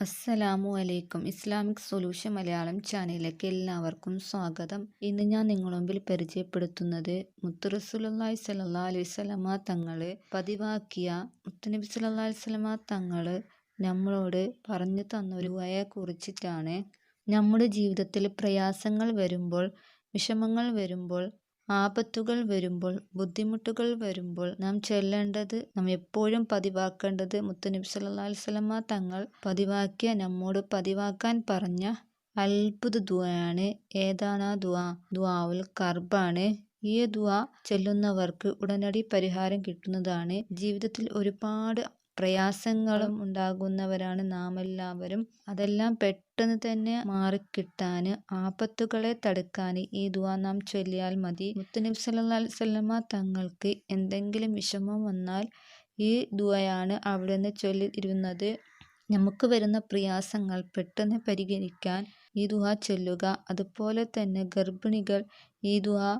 അസ്സലാമു അലൈക്കും. Islamic solution Malayalam ചാനലിലേക്ക് എല്ലാവർക്കും സ്വാഗതം. ഇന്ന് ഞാൻ നിങ്ങളുടെ മുമ്പിൽ പരിചയപ്പെടുത്തുന്നത് മുത്തുറസുലി സല്ലാ അലൈഹി സ്വലമ തങ്ങൾ പതിവാക്കിയ മുത്തുനബി സല്ലാ അലൈഹി സ്വലമ തങ്ങൾ നമ്മളോട് പറഞ്ഞു തന്ന ഒരു വയെ കുറിച്ചിട്ടാണ് നമ്മുടെ ജീവിതത്തിൽ പ്രയാസങ്ങൾ വരുമ്പോൾ വിഷമങ്ങൾ വരുമ്പോൾ ആപത്തുകൾ വരുമ്പോൾ ബുദ്ധിമുട്ടുകൾ വരുമ്പോൾ നാം ചെല്ലേണ്ടത് നാം എപ്പോഴും പതിവാക്കേണ്ടത് മുത്തുനബി സല്ലാ അലിസ്ലമ തങ്ങൾ പതിവാക്കിയ നമ്മോട് പതിവാക്കാൻ പറഞ്ഞ അത്ഭുത ദുആയാണ്. ഏതാണ് ആ ദുആ? ദുആവുൽ കർബാണ്. ഈ ദുആ ചെല്ലുന്നവർക്ക് ഉടനടി പരിഹാരം കിട്ടുന്നതാണ്. ജീവിതത്തിൽ ഒരുപാട് പ്രയാസങ്ങളും ഉണ്ടാകുന്നവരാണ് നാം എല്ലാവരും അതെല്ലാം പെട്ടെന്ന് തന്നെ മാറിക്കിട്ടാൻ ആപത്തുകളെ തടുക്കാൻ ഈ ദുവാ നാം ചൊല്ലിയാൽ മതി. മുത്തുനബി അലൈഹി തങ്ങൾക്ക് എന്തെങ്കിലും വിഷമം വന്നാൽ ഈ ദുവയാണ് അവിടെ നിന്ന് ചൊല്ലിയിരുന്നത്. നമുക്ക് വരുന്ന പ്രയാസങ്ങൾ പെട്ടെന്ന് പരിഹരിക്കാൻ ഈ ദുഹ ചൊല്ലുക. അതുപോലെ തന്നെ ഗർഭിണികൾ ഈ ദുആ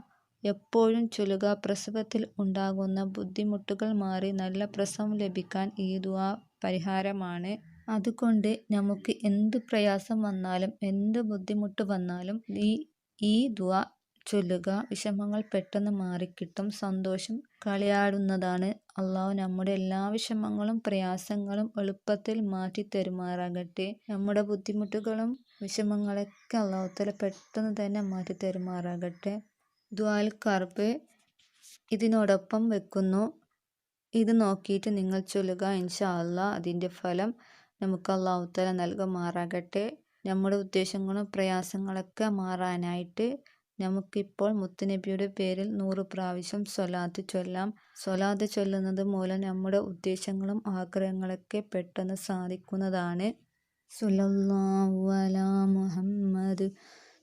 എപ്പോഴും ചൊല്ലുക പ്രസവത്തിൽ ഉണ്ടാകുന്ന ബുദ്ധിമുട്ടുകൾ മാറി നല്ല പ്രസവം ലഭിക്കാൻ ഈ ദുആ പരിഹാരമാണ്? അതുകൊണ്ട് നമുക്ക് എന്ത് പ്രയാസം വന്നാലും എന്ത് ബുദ്ധിമുട്ട് വന്നാലും ഈ ഈ ദുആ ചൊല്ലുക വിഷമങ്ങൾ പെട്ടെന്ന് മാറിക്കിട്ടും. സന്തോഷം കളിയാടുന്നതാണ്. അള്ളാഹു നമ്മുടെ എല്ലാ വിഷമങ്ങളും പ്രയാസങ്ങളും എളുപ്പത്തിൽ മാറ്റി തരുമാറാകട്ടെ. നമ്മുടെ ബുദ്ധിമുട്ടുകളും വിഷമങ്ങളൊക്കെ അള്ളാഹുത്തല പെട്ടെന്ന് തന്നെ മാറ്റി തരുമാറാകട്ടെ. ദ്വാൽ കർബ് ഇതിനോടൊപ്പം വെക്കുന്നു. ഇത് നോക്കിയിട്ട് നിങ്ങൾ ചൊല്ലുക. ഇൻഷാ അള്ളാ അതിന്റെ ഫലം നമുക്ക് അള്ളാഹുത്തല നൽകുമാറാകട്ടെ. നമ്മുടെ ഉദ്ദേശങ്ങളും പ്രയാസങ്ങളൊക്കെ മാറാനായിട്ട് നമുക്കിപ്പോൾ മുത്തുനബിയുടെ പേരിൽ നൂറ് പ്രാവശ്യം സ്വലാത്ത് ചൊല്ലാം. സ്വലാത്ത് ചൊല്ലുന്നത് മൂലം നമ്മുടെ ഉദ്ദേശങ്ങളും ആഗ്രഹങ്ങളൊക്കെ പെട്ടെന്ന് സാധിക്കുന്നതാണ്. സുലല്ലാ മുഹമ്മദ്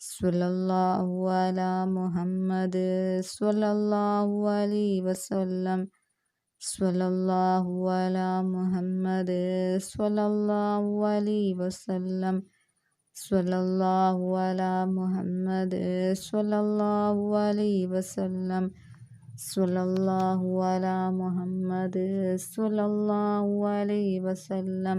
സ്വല്ലല്ലാഹു അലാ മുഹമ്മദ് സ്വല്ലല്ലാഹു അലി വസല്ലം. സ്വല്ലല്ലാഹു അലാ മുഹമ്മദ് സ്വല്ലല്ലാഹു അലി വസല്ലം. സ്വല്ലല്ലാഹു അലാ മുഹമ്മദ് സ്വല്ലല്ലാഹു അലി വസല്ലം. സ്വല്ലല്ലാഹു അലാ മുഹമ്മദ് സ്വല്ലല്ലാഹു അലൈഹി വസല്ലം.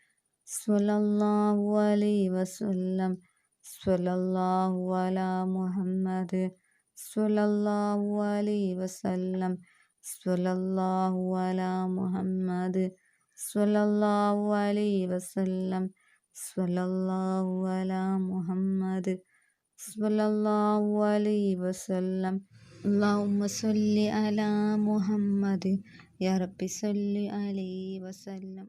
സ്വല്ലല്ലാഹു അലൈഹി വസല്ലം സ്വല്ലല്ലാഹു അലാ മുഹമ്മദ് സ്വല്ലല്ലാഹു അലൈഹി വസല്ലം സ്വല്ലല്ലാഹു അലാ മുഹമ്മദ് സ്വല്ലല്ലാഹു അലൈഹി വസല്ലം സ്വല്ലല്ലാഹു അലാ മുഹമ്മദ് സ്വല്ലല്ലാഹു അലൈഹി വസല്ലം اللهم صل على محمد يا رب صل عليه وسلم